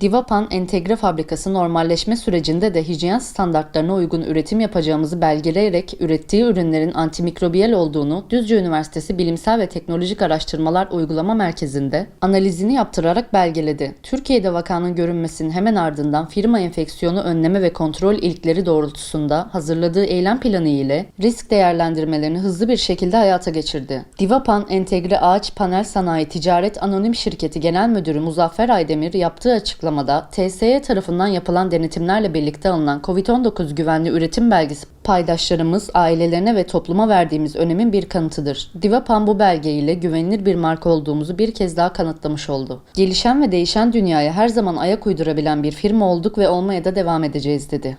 Divapan Entegre Fabrikası normalleşme sürecinde de hijyen standartlarına uygun üretim yapacağımızı belgeleyerek ürettiği ürünlerin antimikrobiyal olduğunu Düzce Üniversitesi Bilimsel ve Teknolojik Araştırmalar Uygulama Merkezi'nde analizini yaptırarak belgeledi. Türkiye'de vakanın görünmesinin hemen ardından firma enfeksiyonu önleme ve kontrol ilkleri doğrultusunda hazırladığı eylem planı ile risk değerlendirmelerini hızlı bir şekilde hayata geçirdi. Divapan Entegre Ağaç Panel Sanayi Ticaret Anonim Şirketi Genel Müdürü Muzaffer Aydemir yaptığı açıklamada TSE tarafından yapılan denetimlerle birlikte alınan COVID-19 güvenli üretim belgesi paydaşlarımız, ailelerine ve topluma verdiğimiz önemin bir kanıtıdır. Divapan bu belgeyle güvenilir bir marka olduğumuzu bir kez daha kanıtlamış oldu. Gelişen ve değişen dünyaya her zaman ayak uydurabilen bir firma olduk ve olmaya da devam edeceğiz dedi.